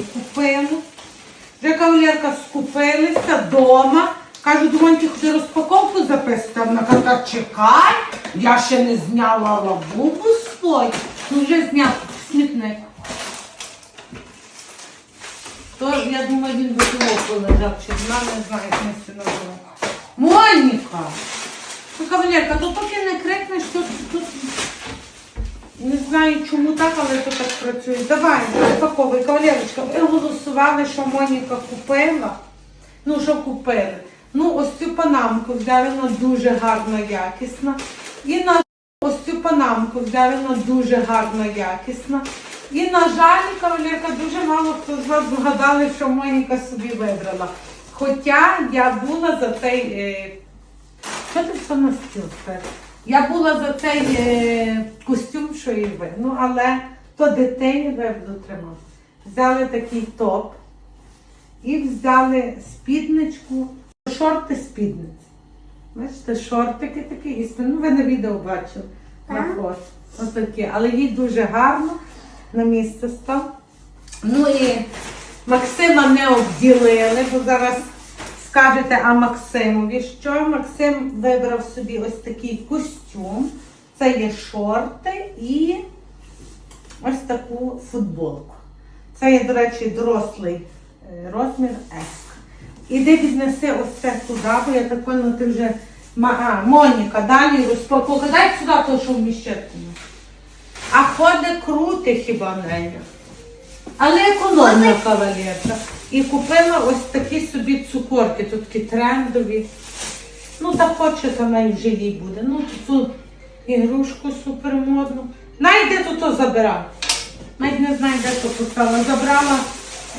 купили. Вже кавалерка скупилися вдома. Кажу, думаньки, ходи розпаковку записати. Вона каже, «Та чекай, я ще не зняла лабубу свою. Ну вже зняв смітник. То, я думаю, він до того полежав, чи вона не знає, як ми це називаємо. Моніка! Ну, кавалерка, то поки не крикнеш, то тут не знаю, чому так, але то так працює. Давай, розпаковуй, кавалерочка. Ви голосували, що Моніка купила. Ну, що купили? Ну, ось цю панамку взяли, вона дуже гарно якісна. І на ось цю панамку взяли, вона дуже гарно якісна. І, на жаль, кавалерка, дуже мало хто з вас згадали, що Моніка собі вибрала. Хоча я була за цей. Е... Що ти все на стіл ставиш? Я була за цей е, костюм, що і ви. Ну, але то дитині ви буду тримати. Взяли такий топ і взяли спідничку, шорти спідниці. Бачите, шортики такі і спід... Ну, ви на відео бачили на фото. Ось такі. Але їй дуже гарно на місце став. Ну і Максима не обділили, бо зараз скажете, а Максимові що? Максим вибрав собі ось такий костюм. Це є шорти і ось таку футболку. Це є, до речі, дорослий е, розмір S. Іди віднеси ось це туди, бо я так поняла, ти вже. А, Моніка, далі розпаковка. Дай сюди то, що вміщати. А ходить крути хіба нею. Але економна кавалерка. І купила ось такі собі цукорки, тут такі трендові. Ну, та хоче, то неї вже їй буде. Ну, цю ігрушку супермодну. Найде то то забирав. Навіть не знаю, де то поставила. Забрала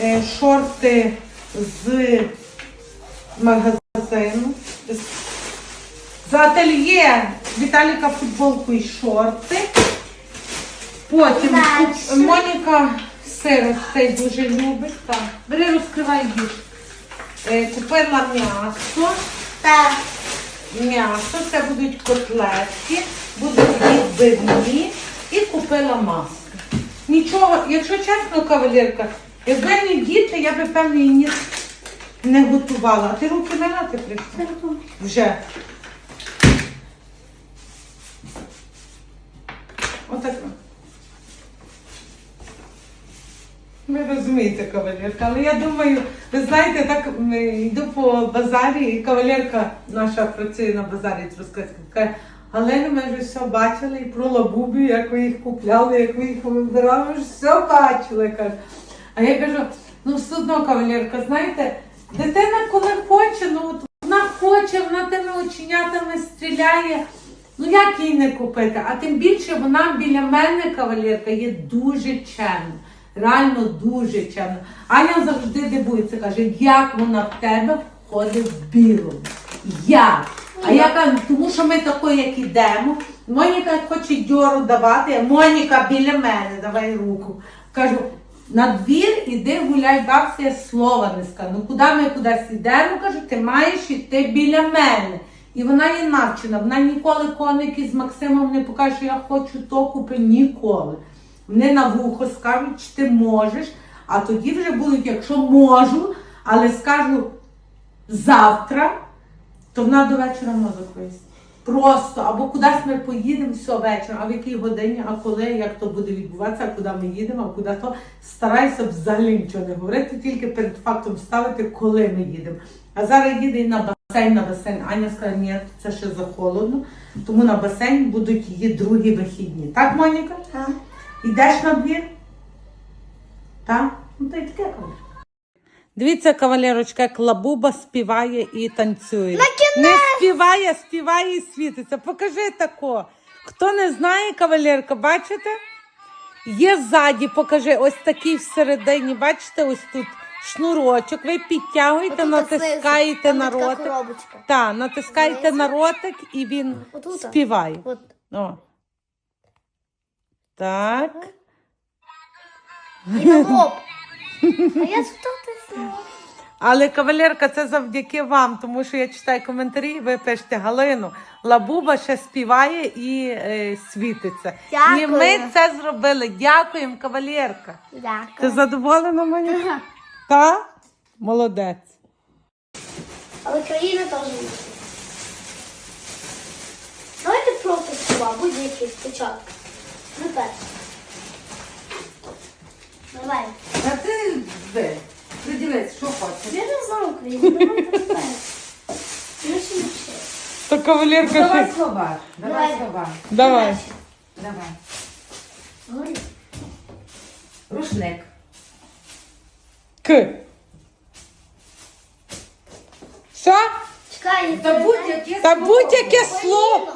е, шорти з магазину. За ательє Віталіка футболку і шорти. Потім Моніка сир цей дуже любить. Так. Бери, розкривай їж. Е, купила м'ясо. Так. М'ясо, це будуть котлетки, будуть відбивні і купила маски. Нічого, якщо чесно, кавалерка, якби не діти, я би певно і ніс не готувала. А ти руки мила ти прийшла? Вже. Отак. Ви розумієте, кавалерка, але я думаю, ви знаєте, так йду по базарі, і кавалерка наша працює на базарі каже, Галина, ми вже все бачили і про лабубі, як ви їх купляли, як ви їх вибирали, ми ж все бачили. каже. А я кажу, ну все одно, кавалерка, знаєте, дитина коли хоче, ну от вона хоче, вона тими оченятами стріляє. Ну як їй не купити? А тим більше вона біля мене, кавалерка, є дуже чемна. Реально дуже чемна. Аня завжди дивується, каже, як вона в тебе входить в білому. Як? А я кажу, тому що ми такої, як ідемо. Моніка хоче дьору давати, Моніка біля мене, давай руку. Кажу, на двір іди гуляй, бабця, я слова не скажу. Ну куди ми кудись йдемо, кажу, ти маєш іти біля мене. І вона є навчена, вона ніколи коники з Максимом не покаже, що я хочу то купи ніколи. Вони на вухо скажуть, чи ти можеш, а тоді вже будуть, якщо можу, але скажу завтра, то вона до вечора мозок висить. Просто або кудись ми поїдемо все вечора, а в якій годині, а коли, як то буде відбуватися, куди ми їдемо, а куди то старайся взагалі нічого не говорити, тільки перед фактом ставити, коли ми їдемо. А зараз їде і на басейн, на басейн. Аня сказала, ні, це ще захолодно, тому на басейн будуть її другі вихідні. Так, Моніка? Так. Йдеш на двір? Так? Ну, то й таке кажеш. Дивіться, кавалерочка, як лабуба співає і танцює. Не співає, співає і світиться. Покажи тако. Хто не знає, кавалерка, бачите? Є ззаді, покажи, ось такий всередині, бачите, ось тут шнурочок. Ви підтягуєте, Отут натискаєте на така ротик. коробочка. Так, натискаєте на ротик і він Отут. співає. От. О. Так. І на лоб. А я що ти? Але кавалерка, це завдяки вам, тому що я читаю коментарі, і ви пишете Галину. Лабуба ще співає і е, світиться. Дякую. І ми це зробили. Дякуємо, кавалерка. Ти задоволена мені? Та? Молодець. Але країна теж. Давайте просто слова, будь-які спочатку. Ну так. Давай. А ти де? Приділець, що хочеш? Я не знаю Україну, давайте тепер. Ну ще не все. То кавалерка Давай ще. слова. Давай Давай. слова. Давай. Давай. Говори. Рушник. К. Що? Чекай, я Та будь-яке Та слово. будь-яке слово.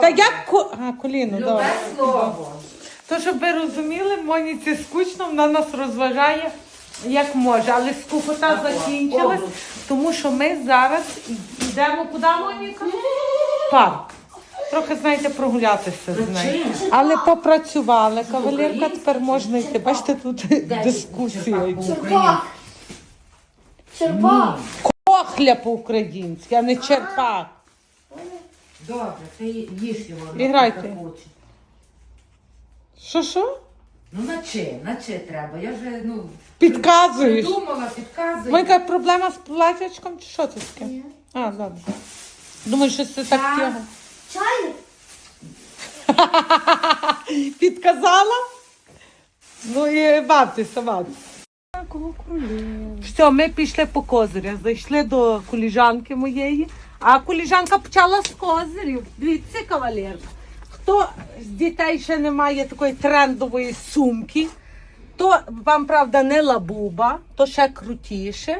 Та як ко... А, коліно, Любе добре. слово. То, щоб ви розуміли, Моніці скучно, вона нас розважає як може, але скукота закінчилась, тому що ми зараз йдемо куди, Моніка? Парк. Трохи, знаєте, прогулятися з нею. Але попрацювали, кавалерка, тепер можна йти. Бачите, тут дискусія. йде. Черпак. Черпак. Кохля по-українськи, а не черпак. Добре, ти їж його. І грайте. як. Що що? Ну наче, наче треба. Я вже, ну, Підказуєш. придумала, підказую. Моніка, проблема з платячком чи що це таке? Ні. А, добре. Думаю, що це так Так. тяга. Чайник. Підказала? Ну і бавтеся, бавтеся. Все, ми пішли по козирях, зайшли до коліжанки моєї, а коліжанка почала з козирів. Дивіться, кавалерка. Хто з дітей ще не має такої трендової сумки, то вам, правда, не лабуба, то ще крутіше,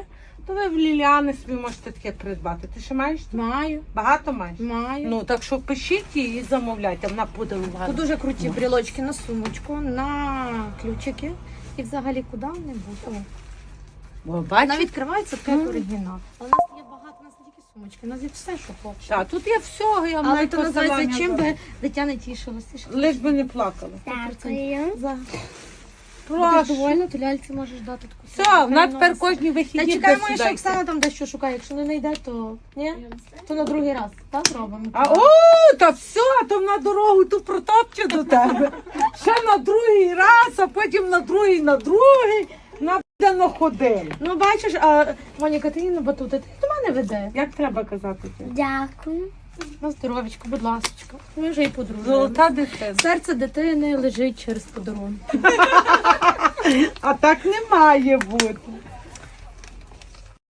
то ви в Ліліани собі можете таке придбати. Ти ще маєш? Маю, Багато маєш? маю. Ну, так що пишіть її і замовляйте, вона буде у вас. Тут дуже круті брілочки на сумочку, на ключики. І взагалі куди не буде. О, Вона відкривається як оригінал. Але у нас є багато, у нас не тільки сумочки, у нас є все, що хочеш. Так, тут є всього, я Але навіть то називається посилання чим би дитя не тішилося. Лиш би не плакала. Дякую. за будеш Прошу. довольна, то ляльці можеш дати таку. Все, вона тепер кожні Та вихідні. чекаємо, буде що сюди Оксана там дещо шукає. Якщо не знайде, то ні, то на другий раз. Так зробимо. А о, та все, то на дорогу ту протопче до тебе. Ще на другий раз, а потім на другий, на другий. На буде находили. Ну бачиш, а Моніка, ти її на батути, ти до мене веде. Як треба казати? це? Дякую. На здоровечко, будь ласочка. Ми вже і подружили. Золота дитина. Серце дитини лежить через подарунок. А так не має бути.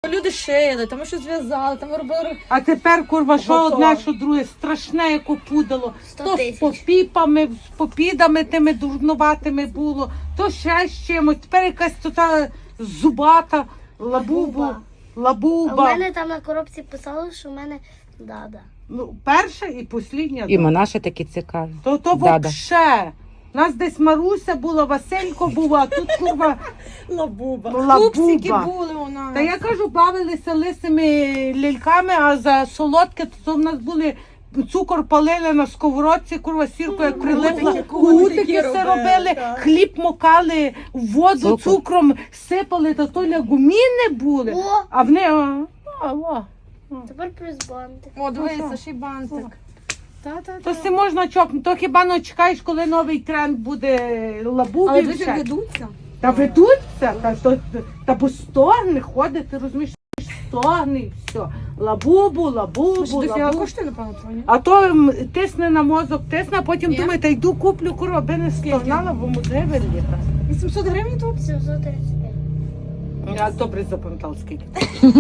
Люди шили, там що зв'язали, там робили. А тепер, курва, що Готово. одне, що друге, страшне, як опудало. Сто То з тисяч. попіпами, з попідами тими дурнуватими було, то ще з чимось. Тепер якась то та зубата, лабуба. Лабуба. А Лабуба. в мене там на коробці писало, що в мене дада. Ну, перша і послідня. І Монаша таки цікаві. То то Да-да. вообще. У нас десь Маруся була, Василько був, а тут курва Лабуба. Лабуба. Були у нас. Та я кажу, бавилися лисими ляльками, а за солодке, то, то в нас були цукор палили на сковородці, курва сірку, як прилипла, Кутики, все робили, хліб мокали, в воду Цукор. цукром сипали, та то ля гуміни були. О, А вони. А, а, о. Тепер плюс бантик. О, дивися, ще й бантик. То Та-та-та. си можна чокнути, то хіба не чекаєш, коли новий тренд буде Але лабубів. дуже ще. ведуться. Та ведуться, та, то, та бо стогне ходить, ти розумієш, стогне і все. Лабубу, лабубу, Дофіга лабубу. коштує, напевно, твоє. А то м, тисне на мозок, тисне, а потім Ні. думає, та йду куплю курва, аби не стогнала, бо музей виліта. 800 гривень тут? 735. Я добре запам'ятала скільки.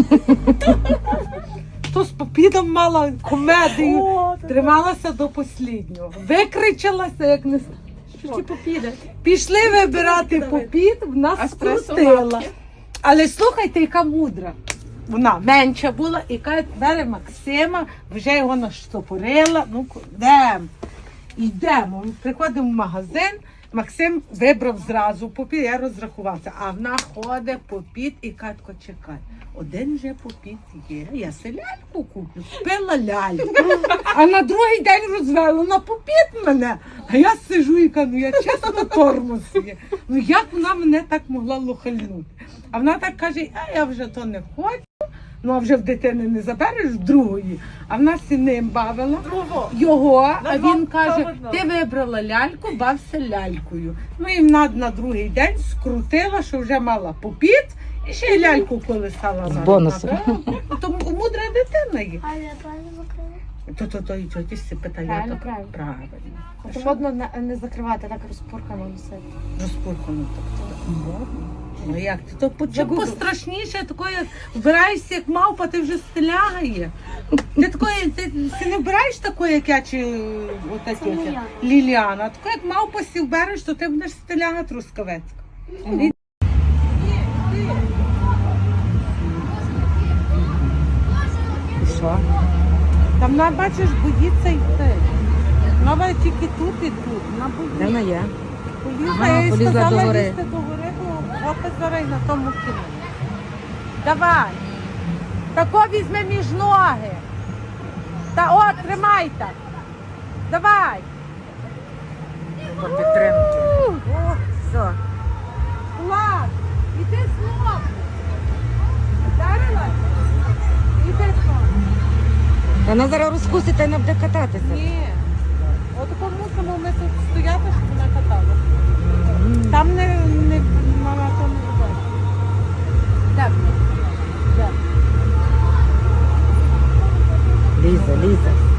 То з попідом мала комедію, трималася до посліднього. Викричалася, як не типу? Пішли вибирати попід, в нас скрутила. Але слухайте, яка мудра. Вона менша була і каже, бере Максима, вже його наштопорила. Ну, йдемо. Йдемо. Приходимо в магазин, Максим вибрав зразу попіт, я розрахувався. А вона ходить попіт і Катко чекай. Один вже попіт є. Я се ляльку куплю. Купила ляльку. А на другий день розвела на попіт мене. А я сижу і кажу, ну я чесно тормоз є. Ну як вона мене так могла лохальнути? А вона так каже, а я вже то не хочу. Ну а вже в дитини не забереш другої. А вона сі ним бавила його, а він каже: ти вибрала ляльку, бався лялькою. Ну і вона на другий день скрутила, що вже мала попіт, і ще й ляльку колисала. З бонусом. на- То мудра дитина є. А я правильно закрила? То то то і тьоті всі питає. Правильно, так правильно. правильно. То модно не, закривати, так розпуркано носити. Розпурхано так. так модно. Ну як ти? То по- Загуглю. пострашніше, такої, як вбираєшся як мавпа, ти вже стилягає. Ти такої, ти, ти не вбираєш такої, як я, чи Це як. Ліліана. Ліліана. Таку, як мавпа сі вбереш, то ти будеш стиляга трускавецька. І- І що? Там вона, бачиш, боїться йти. Вона тільки тут і тут. Вона Де боїться. вона є? Полізла, Ага, я їй полізла сказала до гори. лізти до гори, бо хлопець зараз і на тому кинув. Давай. Тако візьми між ноги. Та от, тримай так. Давай. По підтримки. О, Все. клас. Іди знову. Вдарила? Іди знову. Та вона зараз розкусить і не буде кататися. Ні. От тако мусимо ми тут стояти, щоб вона катала. Там не, Так. Ліза, Ліза.